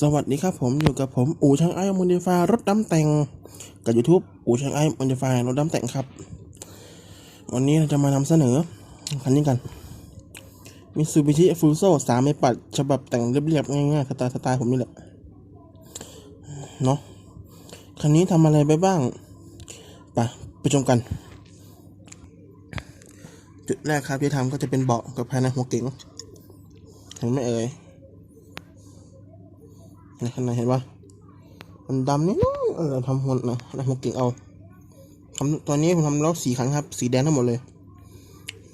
สวัสดีครับผมอยู่กับผมอู่ช่างไอ้มูนิฟารถดำแต่ง กับ YouTube อู่ช่างไอ้มูนิฟารถดำแต่งครับ วันนี้เราจะมานำเสนอคันนี้กันมิ t ูบิชิฟูโซสามไม่ปัด ฉบับแต่งเรียบๆง่ายๆสไตล์สไตล์ผมนี่แหละเนาะคันนี้ทำอะไรไปบ้างไปไปชมกัน จุดแรกครับที่ทำก็จะเป็นเบาะกับภายในหัวเก๋งเห็นไหมเอ่ย ในข้างในเห็นปะมันดำนิดนึงเออทำหัวนะทำหัวเก่งเอาทำตอนนี้ผมทำแล้วสีขันครับ สีแดงทั้งหมดเลย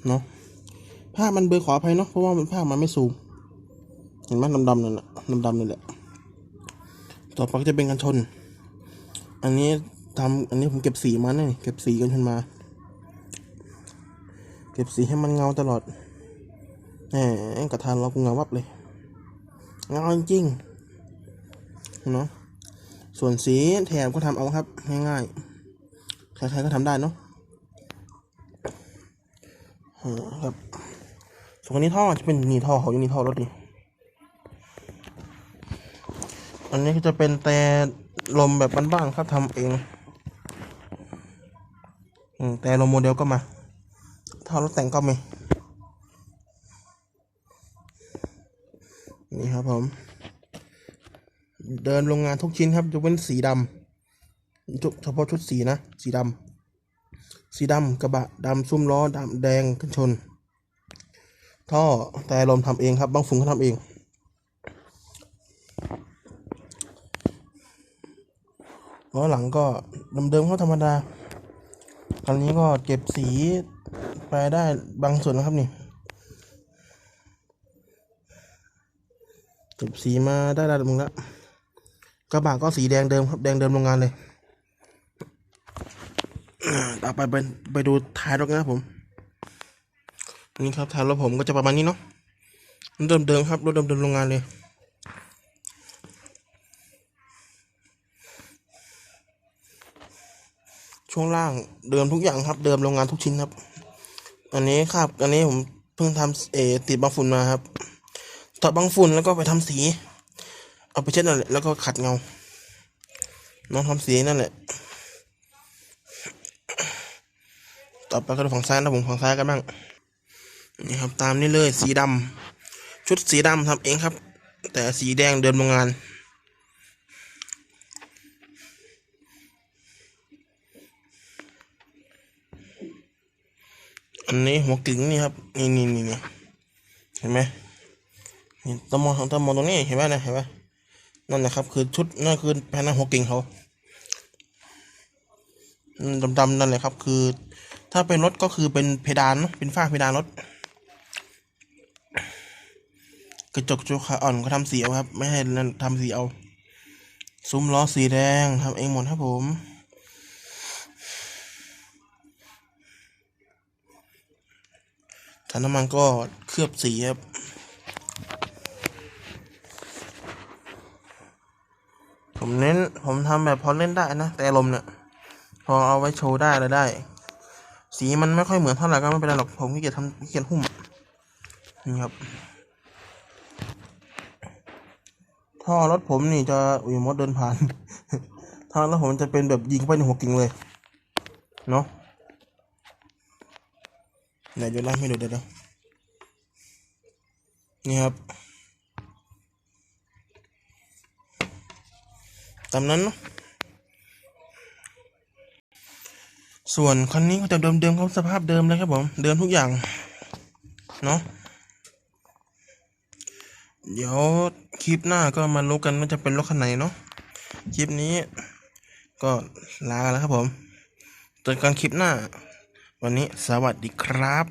เนาะภาพมันเบลอขออภัยเนาะเพราะว่ามันภาพมันไม่ซูมเห็นไหมดำๆนั่นแหละดำๆนี่แหละต่อไปก็จะเป็นกันชน อันนี้ทำอันนี้ผมเก็บสีมาเนี่ยเก็บสีกันชนมา เก็บสีให้มันเงาตลอดแหมกระทานเรากูเงาวับเลย เงาจริง เนาะส่วนสีแถบก็ทำเอาครับ ง่ายๆ ใครๆก็ทำได้เนาะครับส่วนนี้ท่อจะเป็นนี่ท่อเขาอยู่นี่ท่อรถนี่อันนี้ก็จะเป็นแต่ลมแบบบ้านๆครับทำเองอแต่ลมโมเดลก็มาท่อรถแต่งก็มีนี่ครับผม เดินโรงงานทุกชิ้นครับยกเว้นสีดำเฉพาะชุดสีนะ สีดำสีดำกระบะดำซุ้มล้อดำแดงกันชนท่อแต่ลมทำเองครับบางฝุ่นเขาทำเอง ล้อหลังก็เดิมๆเขาธรรมดาคันนี้ก็เก็บสีไปได้บางส่วนนะครับนี่เก็บสีมาได้ระดับนึงแล้ว กระบะก็สีแดงเดิมครับแดงเดิมโรงงานเลยต่อไปไปไปดูท้ายรถกันนะครับผมนี่ครับท้ายรถผมก็จะประมาณนี้เนาะเดิมเดิมครับรถเดิมเดิมโรงงานเลยช่วงล่างเดิมทุกอย่างครับ เดิมโรงงานทุกชิ้นครับ อันนี้ครับ อันนี้ผมเพิ่งทำเออติดบางฝุ่นมาครับถอดบางฝุ่นแล้วก็ไปทำสี เอาไปเช็ดนั่นแหละแล้วก็ขัดเงา น้องทำสีนั่นแหละ ต่อไปก็ดูฝั่งซ้ายนะผมฝั่งซ้ายกันบ้างนี่ครับตามนี้เลยสีดำชุดสีดำทำเองครับ แต่สีแดงเดิมโรงงานอันนี้หัวกึ๋งนี่ครับนี่นี่นี่นี่เห็นไหมนี่ต้องมองต้องมองตรงนี้เห็นไหมนะเห็นไหม นั่นนะครับ คือชุดนั่นคือแผนนาหัวกึ๋งเขาดำๆนั่นแหละครับ คือ ถ้าเป็นรถก็คือเป็นเพดานเป็นฝ้าเพดานรถกระจกจุขาอ่อนก็ทำสีเอาครับ ไม่ให้นั่นทำสีเอา ซุ้มล้อสีแดงทำเองหมดครับผม ถังน้ำมันก็เคลือบสีครับ ผมเน้นผมทำแบบพอเล่นได้นะ แต่อารมเนี่ย พอเอาไว้โชว์ได้อะไรได้ สีมันไม่ค่อยเหมือนเท่าไหร่ก็ไม่เป็นไรหรอกผมขี้เกียจทำขี้เกียจหุ้มนี่ครับท่อรถผมนี่จะอุ้ยมดเดินผ่านท่อรถผมจะเป็นแบบยิงไปในหัวกิ่งเลยเนาะไหนเดี๋ยวไล่ไม่ดูดเดี๋ยวนี่ครับ ตามนั้นเนอะส่วนคันนี้ก็จะเดิมๆครับสภาพเดิมเลยครับผม เดิมทุกอย่าง เนาะเดี๋ยวคลิปหน้าก็มารู้กันว่าจะเป็นรถคันไหนเนาะคลิปนี้ก็ลาแล้วครับผมเจอกันคลิปหน้า วันนี้สวัสดีครับ